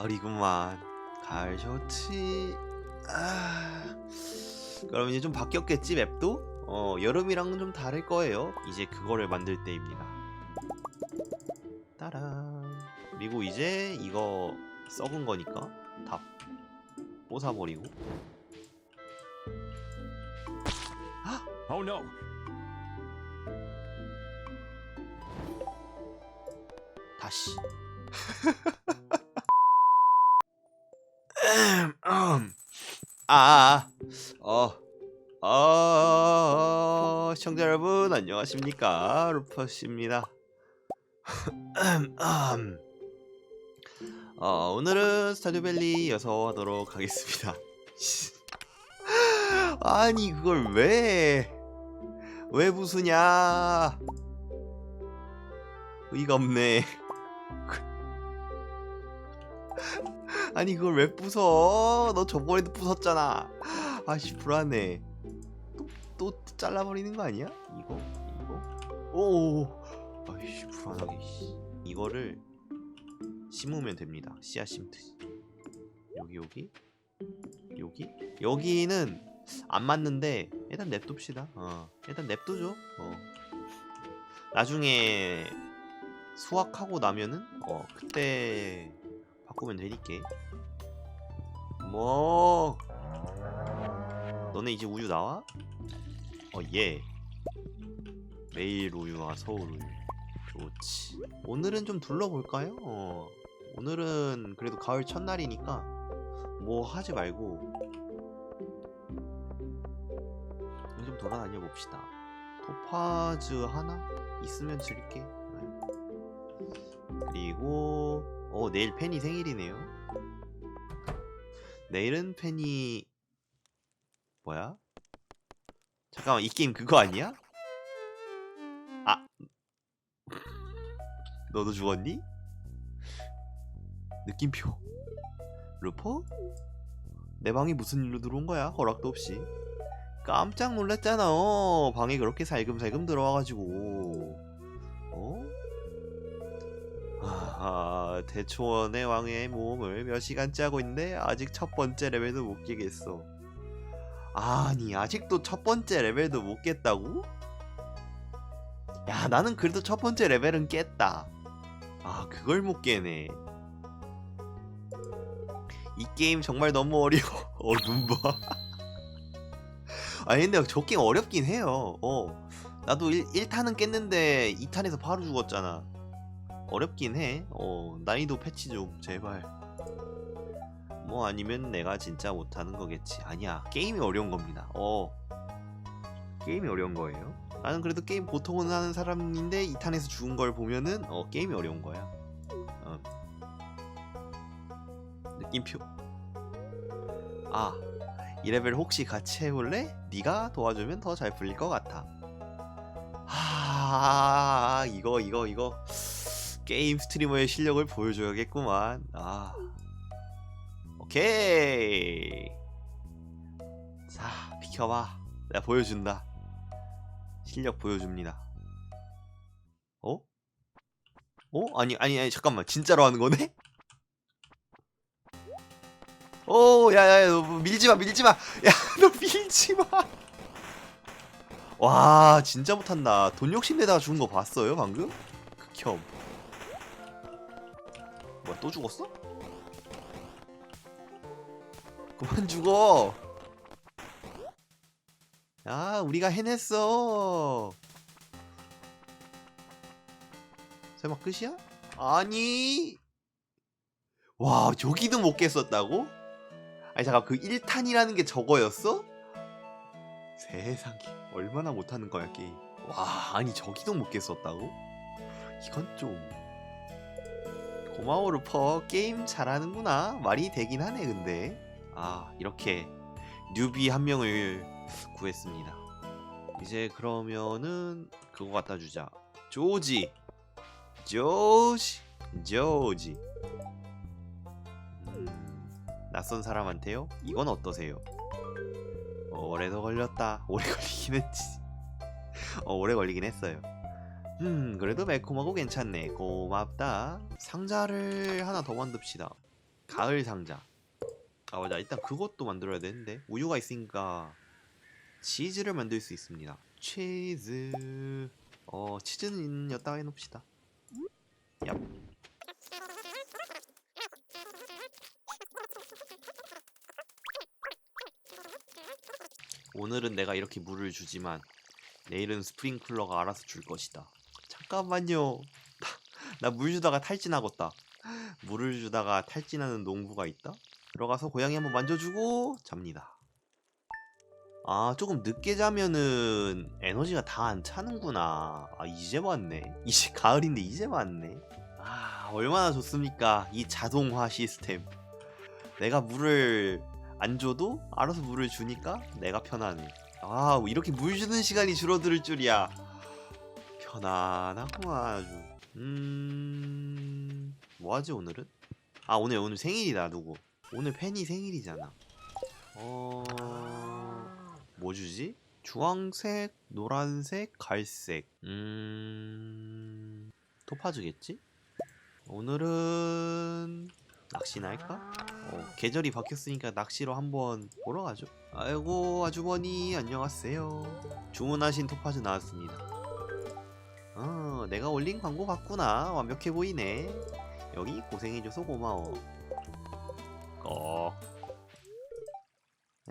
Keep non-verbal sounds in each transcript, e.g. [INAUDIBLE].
가을이구만. 가을 좋지. 아. 그럼 이제 좀 바뀌었겠지 맵도? 어 여름이랑은 좀 다를 거예요. 이제 그거를 만들 때입니다. 따란. 그리고 이제 이거 썩은 거니까 다 뽀사버리고. Oh no! 다시. [LAUGHS] 음, 음. 아, 아, 어, 어, 시청자 여러분 안녕하십니까 루퍼스입니다. 음, [LAUGHS] 음. 어, 오늘은 스타듀밸리 여서 하도록 하겠습니다. [LAUGHS] 아니 그걸 왜? 왜 부수냐? 의가 없네. 아니 그걸 왜 부숴? 너 저번에도 부쉈잖아. 아씨 불안해. 또, 또 잘라버리는 거 아니야? 이거 이거. 오. 아이씨 불안하게. 씨. 이거를 심으면 됩니다. 씨앗 심듯이. 여기 여기 여기 여기는 안 맞는데 일단 냅둡시다. 어 일단 냅두죠. 어. 나중에 수확하고 나면은 어 그때 바꾸면 되니까 뭐? 너네 이제 우유 나와? 어예. 매일 우유와 서울 우유. 좋지. 오늘은 좀 둘러볼까요? 어 오늘은 그래도 가을 첫날이니까 뭐 하지 말고 좀 돌아다녀 봅시다. 토파즈 하나 있으면 줄게. 네. 그리고 어 내일 팬이 생일이네요. 내일은 팬이 뭐야? 잠깐만 이 게임 그거 아니야? 아 너도 죽었니? 느낌표 루퍼? 내 방에 무슨 일로 들어온 거야? 허락도 없이 깜짝 놀랐잖아 어, 방에 그렇게 살금살금 들어와가지고 어? 아, 대초원의 왕의 모험을 몇 시간째 하고 있는데 아직 첫 번째 레벨도 못 깨겠어. 아니 아직도 첫 번째 레벨도 못 깼다고? 야 나는 그래도 첫 번째 레벨은 깼다. 아 그걸 못 깨네. 이 게임 정말 너무 어려워. [LAUGHS] 어 눈 봐. [LAUGHS] 아니 근데 저 게임 어렵긴 해요. 어 나도 1, 1탄은 깼는데 2탄에서 바로 죽었잖아. 어렵긴 해. 어, 난이도 패치 좀 제발. 뭐 아니면 내가 진짜 못하는 거겠지. 아니야, 게임이 어려운 겁니다. 어, 게임이 어려운 거예요. 나는 그래도 게임 보통은 하는 사람인데 2탄에서 죽은 걸 보면은 어 게임이 어려운 거야. 어. 느낌표. 아, 이 레벨 혹시 같이 해볼래? 네가 도와주면 더 잘 풀릴 것 같아. 하, 이거 이거 이거. 게임 스트리머의 실력을 보여줘야겠구만. 아, 오케이. 자, 비켜봐. 내가 보여준다. 실력 보여줍니다. 어? 어? 아니, 아니, 아니, 잠깐만. 진짜로 하는 거네? 오, 야, 야, 너 밀지 마, 밀지 마. 야, [LAUGHS] 너 밀지 마. 와, 진짜 못한다. 돈 욕심 내다가 죽은 거 봤어요, 방금? 극혐. 뭐야 또 죽었어? 그만 죽어 야 우리가 해냈어 설마 끝이야? 아니 와 저기도 못 깼었다고? 아니 잠깐 그 1탄이라는 게 저거였어? 세상에 얼마나 못하는 거야 게임 와 아니 저기도 못 깼었다고? 이건 좀 고마워 루퍼 게임 잘하는구나 말이 되긴 하네 근데. 아 이렇게 뉴비 한 명을 구했습니다. 이제 그러면은 그거 갖다 주자. 조지. 조지. 조지. 음, 낯선 사람한테요? 이건 어떠세요? 어, 오래 더 걸렸다. 오래 [LAUGHS] 걸리긴 했지. 어, 오래 걸리긴 했어요 음 그래도 매콤하고 괜찮네 고맙다 상자를 하나 더 만듭시다 가을 상자. 아 맞아 일단 그것도 만들어야 되는데 우유가 있으니까 치즈를 만들 수 있습니다. 치즈. 어 치즈는 여기다가 해놓읍시다. 얍. 오늘은 내가 이렇게 물을 주지만 내일은 스프링클러가 알아서 줄 것이다. 잠깐만요. [LAUGHS] 나 물 주다가 탈진하겠다. 물을 주다가 탈진하는 농부가 있다. 들어가서 고양이 한번 만져주고 잡니다. 아 조금 늦게 자면은 에너지가 다 안 차는구나. 아 이제 봤네. [LAUGHS] 이제 가을인데 이제 봤네. 아 얼마나 좋습니까? 이 자동화 시스템. 내가 물을 안 줘도 알아서 물을 주니까 내가 편하네. 아 이렇게 물 주는 시간이 줄어들 줄이야. 편안하구만 아주. 음... 뭐하지 오늘은? 아 오늘 오늘 생일이다 누구? 오늘 팬이 생일이잖아. 어... 뭐 주지? 주황색, 노란색, 갈색. 음... 토파 주겠지? 오늘은 낚시나 할까? 어, 계절이 바뀌었으니까 낚시로 한번 보러 가죠. 아이고 아주머니 안녕하세요. 주문하신 토파즈 나왔습니다. 어, 내가 올린 광고 같구나. 완벽해 보이네. 여기 고생해줘서 고마워. 꺼.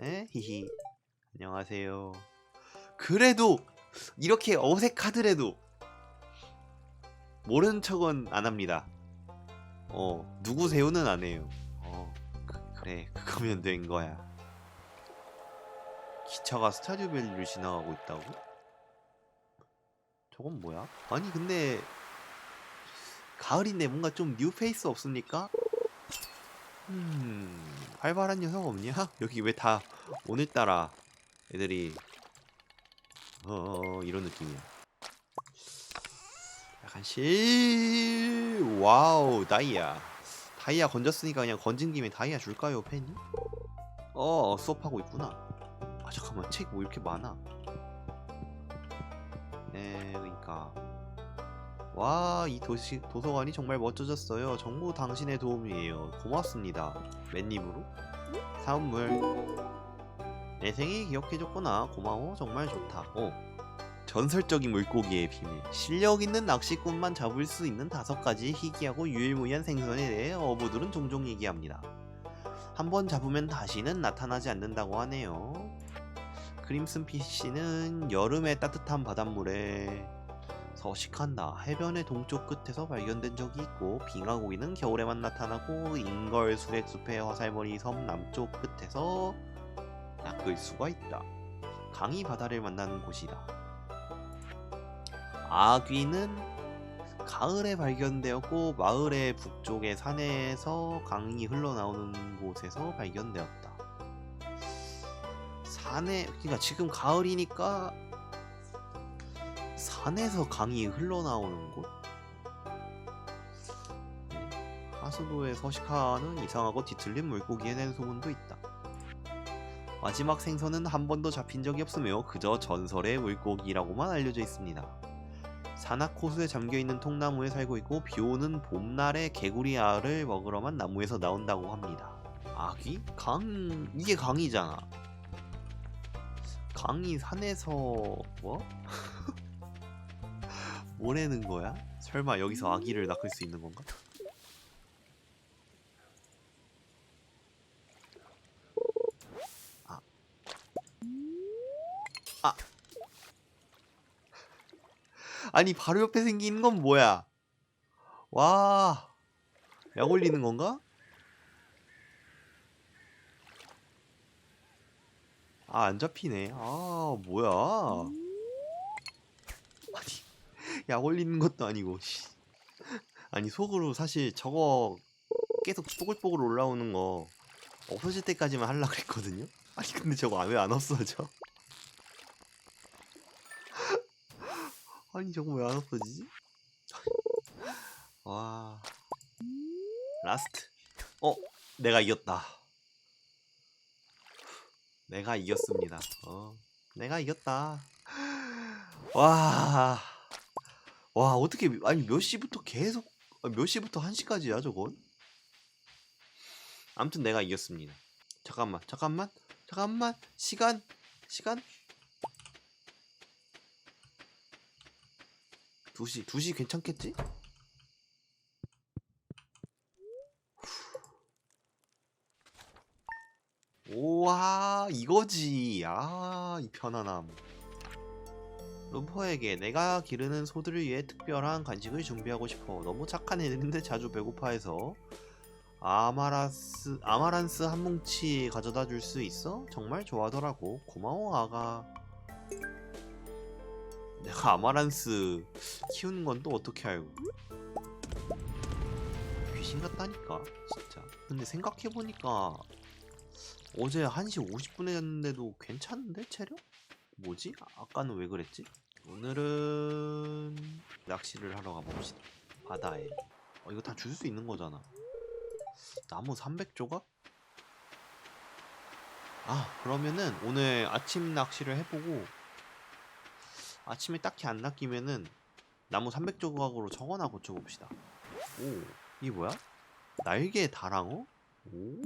에? 히히. 안녕하세요. 그래도 이렇게 어색하더라도 모르는 척은 안 합니다. 어, 누구세요는 안 해요. 어, 그, 그래. 그거면 된 거야. 기차가 스타듀밸리를 지나가고 있다고? 저건 뭐야? 아니 근데 가을인데 뭔가 좀 뉴페이스 없습니까? 음 활발한 녀석 없냐? [LAUGHS] 여기 왜 다 오늘따라 애들이 어 이런 느낌이야. 약간 실 와우 다이아 다이아 건졌으니까 그냥 건진 김에 다이아 줄까요 팬이? 어 수업하고 있구나. 아 잠깐만 책 뭐 이렇게 많아? 네, 그러니까 와, 이 도시 도서관이 정말 멋져졌어요. 전부 당신의 도움이에요. 고맙습니다. 맨입으로 사은물. 내 생일 기억해줬구나. 고마워. 정말 좋다. 어. 전설적인 물고기의 비밀. 실력 있는 낚시꾼만 잡을 수 있는 다섯 가지 희귀하고 유일무이한 생선에 대해 어부들은 종종 얘기합니다. 한 번 잡으면 다시는 나타나지 않는다고 하네요. 크림슨 피쉬는 여름의 따뜻한 바닷물에 서식한 다. 해변의 동쪽 끝에서 발견된 적이 있고 빙하고기는 겨울에만 나타나고 인걸 수렉숲의 화살머리 섬 남쪽 끝에서 낚을 수가 있다. 강이 바다를 만나는 곳이다. 아귀는 가을에 발견되었고 마을의 북쪽의 산에서 강이 흘러나오는 곳에서 발견되었다. 산에 그러니까 지금 가을이니까 산에서 강이 흘러나오는 곳. 네. 하수도에 서식하는 이상하고 뒤틀린 물고기에 대한 소문도 있다. 마지막 생선은 한 번도 잡힌 적이 없으며 그저 전설의 물고기라고만 알려져 있습니다. 산악 호수에 잠겨 있는 통나무에 살고 있고 비오는 봄날에 개구리 알을 먹으러만 나무에서 나온다고 합니다. 아기? 강 이게 강이잖아. 강이 산에서 뭐? [LAUGHS] 뭐라는 거야? 설마 여기서 아기를 낳을 수 있는 건가? 아. 아. 아니 바로 옆에 생긴 건 뭐야? 와. 약 올리는 건가? 아, 안 잡히네. 아, 뭐야. 아니, 약 올리는 것도 아니고, 씨. 아니, 속으로 사실 저거 계속 뽀글뽀글 올라오는 거 없어질 때까지만 하려고 했거든요? 아니, 근데 저거 왜 안 없어져? 아니, 저거 왜 안 없어지지? 와. 라스트. 어, 내가 이겼다. 내가 이겼습니다. 어, 내가 이겼다. 와, 와 어떻게 아니 몇 시부터 계속 아, 몇 시부터 한 시까지야 저건? 아무튼 내가 이겼습니다. 잠깐만, 잠깐만, 잠깐만. 시간, 시간. 2시, 2시 괜찮겠지? 오와 이거지. 아이 편안함. 루퍼에게 내가 기르는 소들을 위해 특별한 간식을 준비하고 싶어. 너무 착한 애들인데 자주 배고파해서. 아마라스 아마란스 한 뭉치 가져다 줄 수 있어? 정말 좋아하더라고. 고마워 아가. 내가 아마란스 키우는 건 또 어떻게 알고? 귀신 같다니까 진짜. 근데 생각해보니까 어제 1시 50분에 잤는데도 괜찮은데 체력? 뭐지? 아, 아까는 왜 그랬지? 오늘은 낚시를 하러 가봅시다 바다에 어, 이거 다 줄 수 있는 거잖아 나무 300조각? 아 그러면은 오늘 아침 낚시를 해보고 아침에 딱히 안 낚이면은 나무 300조각으로 적어나 고쳐봅시다 오 이게 뭐야? 날개 다랑어? 오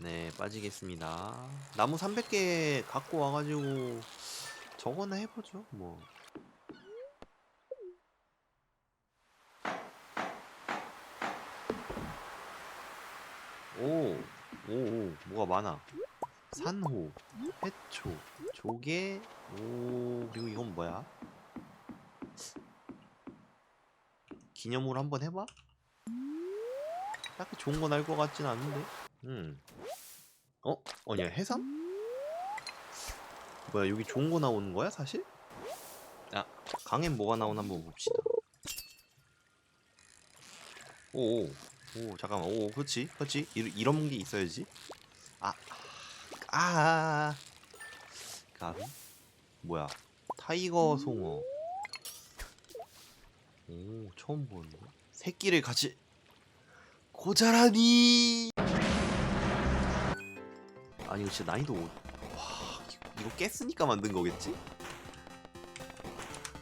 네, 빠지겠습니다. 나무 300개 갖고 와가지고 저거나 해보죠, 뭐. 오, 오, 오, 뭐가 많아. 산호, 해초, 조개, 오, 그리고 이건 뭐야? 기념으로 한번 해봐? 딱히 좋은 건 알 것 같진 않은데. 음. 어? 아니야 해삼? 뭐야 여기 좋은 거 나오는 거야 사실? 아 강엔 뭐가 나오나 한번 봅시다. 오, 오, 오 잠깐만, 오, 그렇지, 그렇지, 이, 이런 게 있어야지. 아, 아, 아, 가비? 뭐야? 타이거 송어. 오, 처음 보는 거. 새끼를 같이 고자라니. 아니 이거 진짜 난이도 오- 와 이- 이거 깼으니까 만든 거겠지?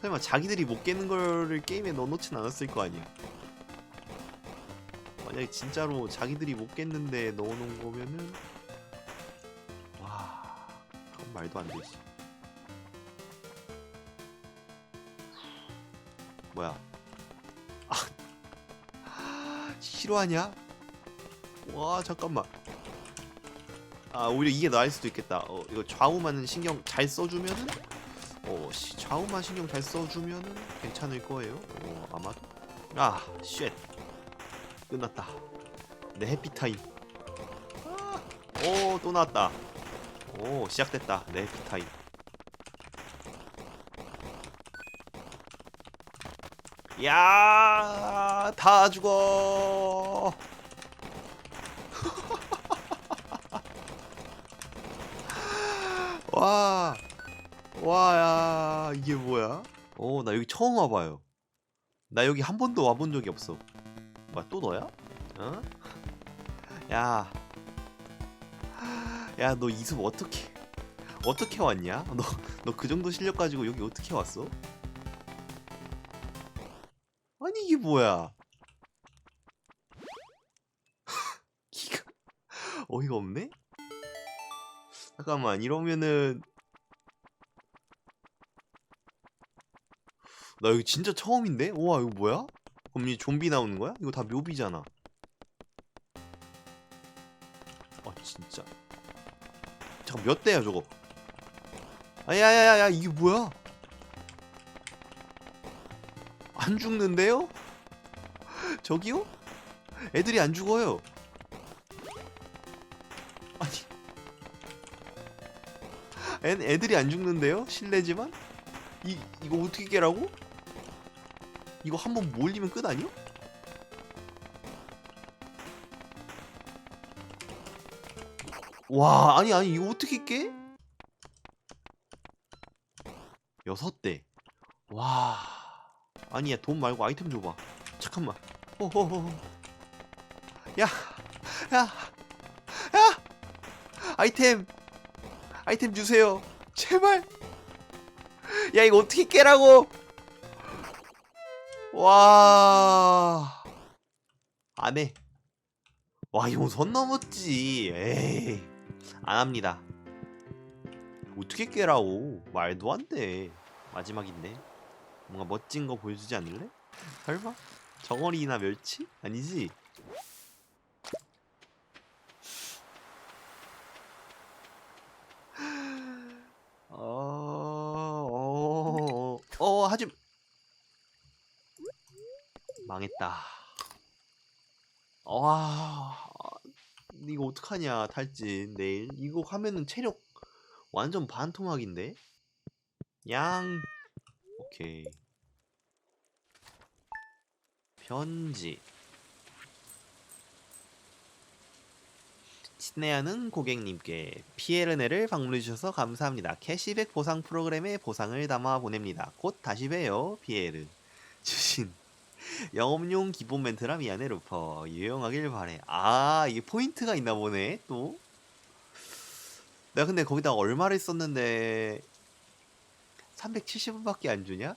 설마 자기들이 못 깨는 거를 게임에 넣어놓진 않았을 거 아니야 만약에 진짜로 자기들이 못 깼는데 넣어놓은 거면은 와 그건 말도 안 되지 뭐야 아 [LAUGHS] 싫어하냐? 와 잠깐만 아 오히려 이게 나을 수도 있겠다. 어 이거 좌우만 신경 잘 써주면은 어 씨, 좌우만 신경 잘 써주면은 괜찮을 거예요. 어 아마도 아 쉣. 끝났다. 내 해피 타임. 오또 나왔다. 오 시작됐다. 내 해피 타임. 야 다 죽어. 와, 와, 야, 이게 뭐야? 어, 나 여기 처음 와봐요. 나 여기 한 번도 와본 적이 없어. 뭐야, 또 너야? 어? [LAUGHS] 야, 야, 너 이습 어떻게, 어떻게 왔냐? 너, 너 그 정도 실력 가지고 여기 어떻게 왔어? 아니 이게 뭐야? [LAUGHS] 기가 어이가 없네? 잠깐만 이러면은 나 여기 진짜 처음인데? 우와 이거 뭐야? 그럼 이 좀비 나오는 거야? 이거 다 묘비잖아 아 진짜 잠깐 몇 대야 저거 아야야야야 이게 뭐야 안 죽는데요? [LAUGHS] 저기요? 애들이 안 죽어요 애, 애들이 안 죽는데요? 실례지만? 이, 이거 어떻게 깨라고? 이거 한 번 몰리면 끝 아니야? 와 아니 아니 이거 어떻게 깨? 여섯 대. 와 아니야 돈 말고 아이템 줘봐. 잠깐만. 호호호. 야, 야, 야, 아이템, 아이템 주세요. 제발. 야 이거 어떻게 깨라고? 와, 안 해 와 이거 선 넘었지 에이 안 합니다 어떻게 깨라오 말도 안 돼 마지막인데 뭔가 멋진 거 보여주지 않을래? 설마? 정어리나 멸치? 아니지? 어, 어, 어, 어, 하지. 망했다. 와, 이거 어떡하냐, 탈진. 내일. 이거 하면은 체력 완전 반토막인데? 양. 오케이. 편지. 친애하는 고객님께 피에르네를 방문해 주셔서 감사합니다. 캐시백 보상 프로그램에 보상을 담아 보냅니다. 곧 다시 봬요, 피에르. 주신 [LAUGHS] 영업용 기본 멘트라 미안해, 루퍼. 유용하길 바래. 아, 이게 포인트가 있나 보네, 또. 내가 근데 거기다 얼마를 썼는데 370원밖에 안 주냐?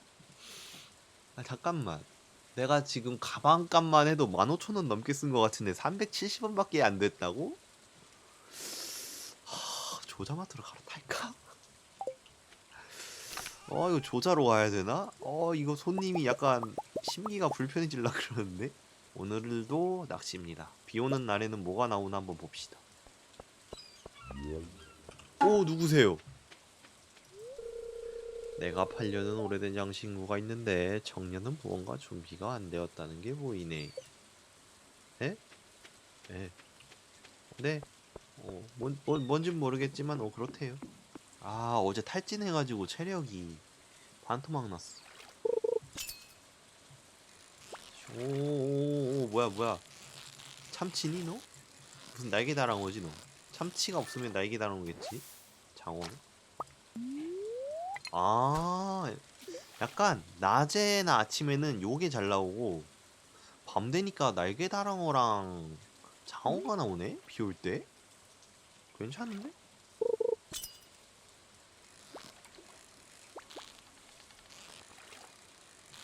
아, 잠깐만. 내가 지금 가방값만 해도 15,000원 넘게 쓴 것 같은데 370원밖에 안 됐다고? 하, 조자마트로 갈아탈까? 어 이거 조자로 와야 되나? 어 이거 손님이 약간 심기가 불편해질라 그러는데 오늘도 낚시입니다 비 오는 날에는 뭐가 나오나 한번 봅시다 오 누구세요? 내가 팔려는 오래된 장신구가 있는데 청년은 무언가 준비가 안 되었다는 게 보이네 에? 에. 네 어, 뭔, 뭔, 뭔진 모르겠지만 어 그렇대요. 아 어제 탈진해가지고 체력이 반토막 났어. 오오오 뭐야 뭐야. 참치니 너? 무슨 날개 달은 거지 너? 참치가 없으면 날개 달은 거겠지? 장어는 아 약간 낮에나 아침에는 요게 잘 나오고 밤 되니까 날개 다랑어랑 장어가 나오네? 비 올 때 괜찮은데?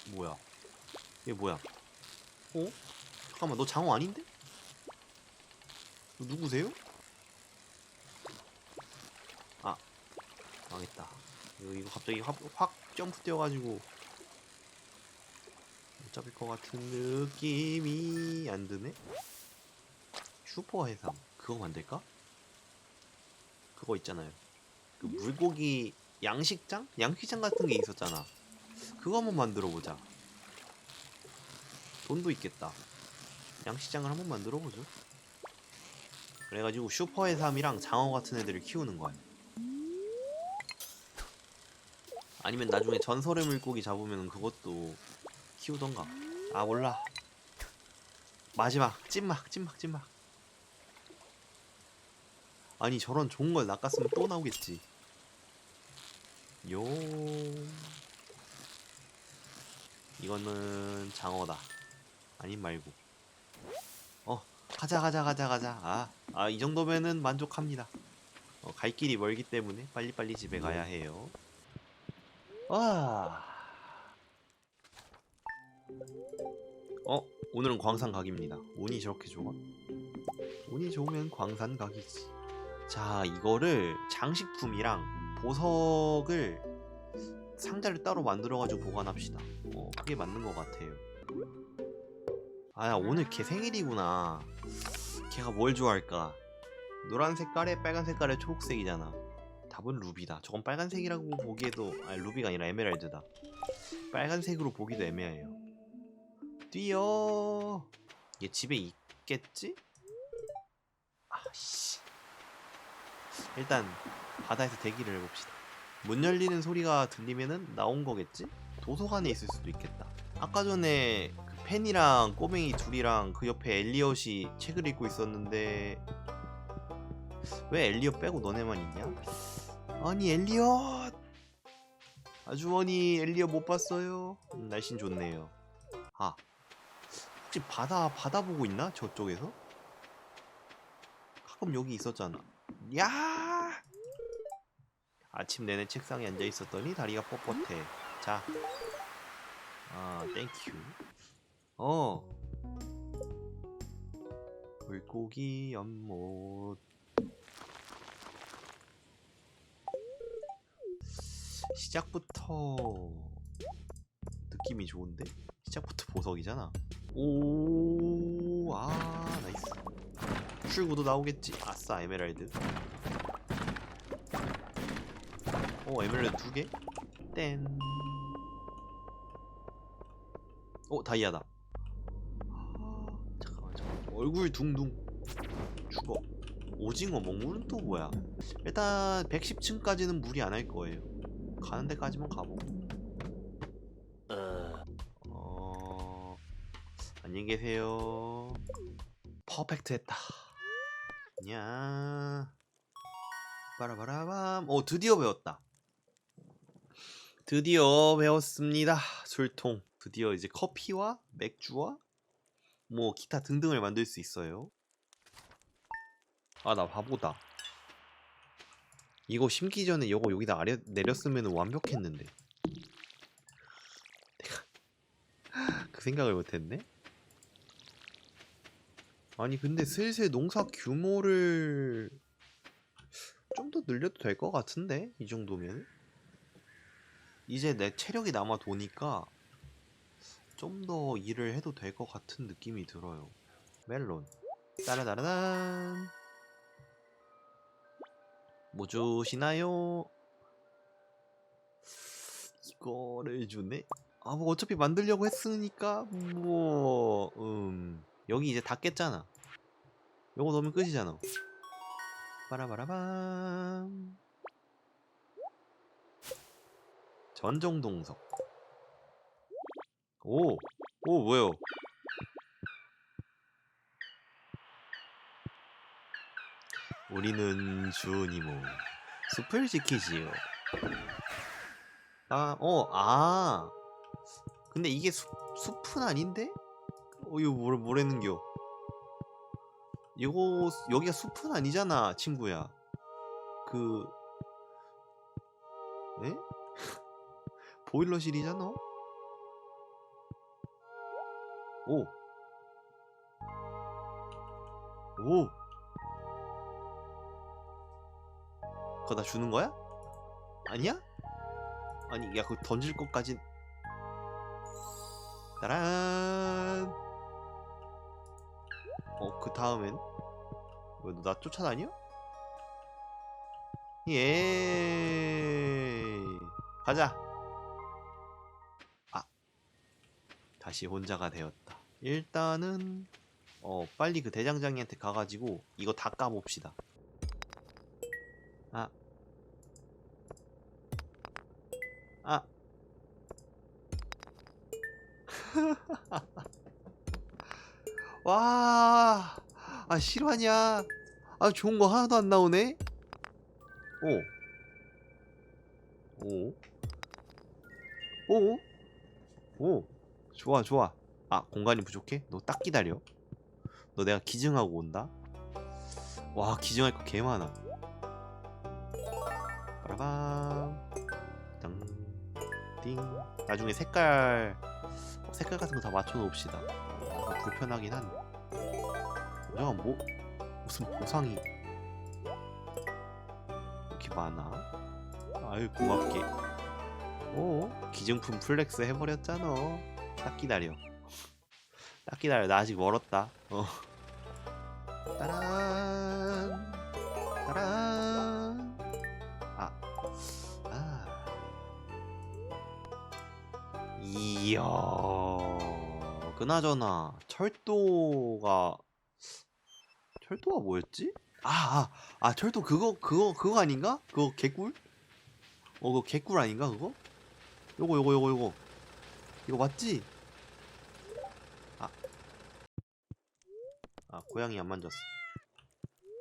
뭐야? 얘 뭐야? 어? 잠깐만 너 장어 아닌데? 너 누구세요? 아 망했다 이거, 이거 갑자기 확, 확 점프 뛰어가지고 못 잡힐 것 같은 느낌이 안 드네? 슈퍼 해삼 그거 만들까? 그거 있잖아요. 그 물고기 양식장? 양식장 같은 게 있었잖아. 그거 한번 만들어 보자. 돈도 있겠다. 양식장을 한번 만들어 보죠. 그래가지고 슈퍼 해삼이랑 장어 같은 애들을 키우는 거야. 아니면 나중에 전설의 물고기 잡으면 그것도 키우던가. 아 몰라. 마지막 찐막 찐막 찐막. 아니 저런 좋은 걸 낚았으면 또 나오겠지. 요. 이거는 장어다. 아님 말고. 어, 가자 가자 가자 가자. 아, 아 이 정도면은 만족합니다. 어, 갈 길이 멀기 때문에 빨리빨리 집에 가야 해요. 와. 어, 오늘은 광산 각입니다. 운이 저렇게 좋아? 운이 좋으면 광산 각이지. 자, 이거를 장식품이랑 보석을 상자를 따로 만들어가지고 보관합시다. 어, 그게 맞는 것 같아요. 아, 오늘 걔 생일이구나. 걔가 뭘 좋아할까? 노란 색깔에 빨간 색깔에 초록색이잖아. 답은 루비다. 저건 빨간색이라고 보기에도 아니 루비가 아니라 에메랄드다. 빨간색으로 보기도 애매해요. 뛰어. 얘 집에 있겠지? 아씨. 일단 바다에서 대기를 해봅시다. 문 열리는 소리가 들리면은 나온 거겠지? 도서관에 있을 수도 있겠다. 아까 전에 그 펜이랑 꼬맹이 둘이랑 그 옆에 엘리엇이 책을 읽고 있었는데 왜 엘리엇 빼고 너네만 있냐? 아니 엘리엇 아주머니 엘리엇 못 봤어요? 음, 날씬 좋네요. 아 혹시 바다 바다 보고 있나 저쪽에서? 가끔 여기 있었잖아. 야! 아침 내내 책상에 앉아 있었더니 다리가 뻣뻣해. 자. 아, 땡큐. 어. 물고기 연못 시작부터 느낌이 좋은데? 시작부터 보석이잖아 오 아 나이스 출구도 나오겠지 아싸 에메랄드 어 에메랄드 두 개? 땡. 어 다이아다. 아, 잠깐만 잠깐만. 얼굴 둥둥. 죽어. 오징어 먹물은 또 뭐야? 일단 110층까지는 무리 안 할 거예요. 가는 데까지만 가보고. 어 안녕히 계세요. 퍼펙트 했다. 냐. 빠라바라밤. 오 드디어 배웠다. 드디어 배웠습니다. 술통. 드디어 이제 커피와 맥주와 뭐 기타 등등을 만들 수 있어요. 아 나 바보다. 이거 심기 전에 이거 여기다 아래 내렸으면 완벽했는데. [LAUGHS] 그 생각을 못했네. 아니 근데 슬슬 농사 규모를 좀 더 늘려도 될 것 같은데? 이 정도면? 이제 내 체력이 남아 도니까 좀 더 일을 해도 될 것 같은 느낌이 들어요. 멜론. 따라다라단. 뭐 주시나요? 이거를 주네? 아 뭐 어차피 만들려고 했으니까 뭐 음 여기 이제 다 깼잖아 요거 넣으면 끝이잖아 빠라바라밤 전정동석 오! 오 뭐요? 우리는 주니모 숲을 지키지요 아, 어, 아 근데 이게 숲, 숲은 아닌데? 어 이거 뭐, 뭐라는겨 이거 여기가 숲은 아니잖아 친구야 그 에? [LAUGHS] 보일러실이잖아 오 오! 그거 다 주는 거야? 아니야? 아니 야 그거 던질 것까진 따란 어, 그 다음엔 왜 너 나 쫓아다녀? 예. 가자. 아. 다시 혼자가 되었다. 일단은 어, 빨리 그 대장장이한테 가 가지고 이거 다 까봅시다. 아. 아. [LAUGHS] 와, 아 실화냐? 아 좋은 거 하나도 안 나오네. 오, 오, 오, 오, 좋아 좋아. 아 공간이 부족해? 너 딱 기다려. 너 내가 기증하고 온다. 와 기증할 거 개 많아. 빠라밤, 땅, 띵. 나중에 색깔 어, 색깔 같은 거 다 맞춰 놓읍시다. 아, 불편하긴 한데. 잠깐 뭐 무슨 보상이 이렇게 많아? 아유 고맙게. 오 기증품 플렉스 해버렸잖아. 딱 기다려. 딱 기다려. 나 아직 멀었다. 어. 따란 그나저나 철도가 철도가 뭐였지? 아, 아, 아 철도 그거 그거 그거 아닌가? 그거 개꿀? 어, 그거 개꿀 아닌가 그거? 요거 요거 요거 요거 이거 맞지? 아, 아 고양이 안 만졌어.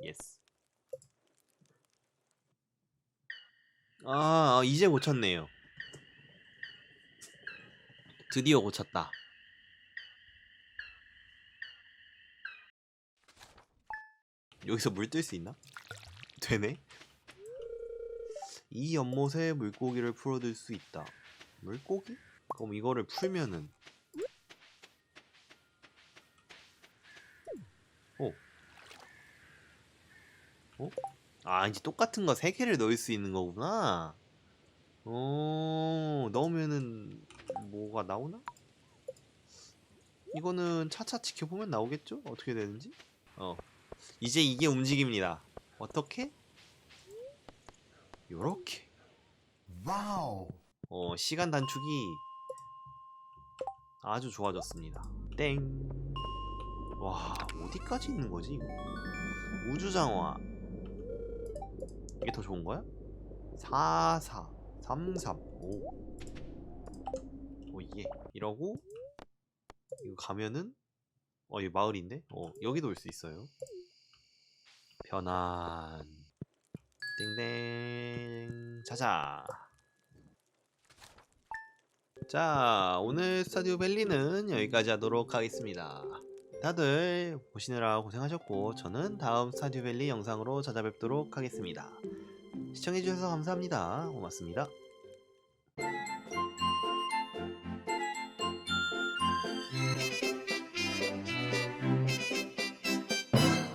예스. 아, 아, 이제 고쳤네요. 드디어 고쳤다. 여기서 물 뜰 수 있나? 되네. 이 연못에 물고기를 풀어둘 수 있다. 물고기? 그럼 이거를 풀면은 오 어? 아 이제 똑같은 거세 개를 넣을 수 있는 거구나. 어 넣으면은 뭐가 나오나? 이거는 차차 지켜보면 나오겠죠? 어떻게 되는지? 어 이제 이게 움직입니다. 어떻게? 요렇게. 와우. 어, 시간 단축이 아주 좋아졌습니다. 땡. 와, 어디까지 있는 거지, 이거? 우주장화. 이게 더 좋은 거야? 4, 4, 3, 3, 5. 오, 예. 이러고, 이거 가면은, 어, 이 마을인데? 어, 여기도 올 수 있어요. 변환. 땡땡. 자자. 자, 오늘 스타디오 밸리는 여기까지 하도록 하겠습니다. 다들 보시느라 고생하셨고, 저는 다음 스타디오 밸리 영상으로 찾아뵙도록 하겠습니다. 시청해주셔서 감사합니다. 고맙습니다.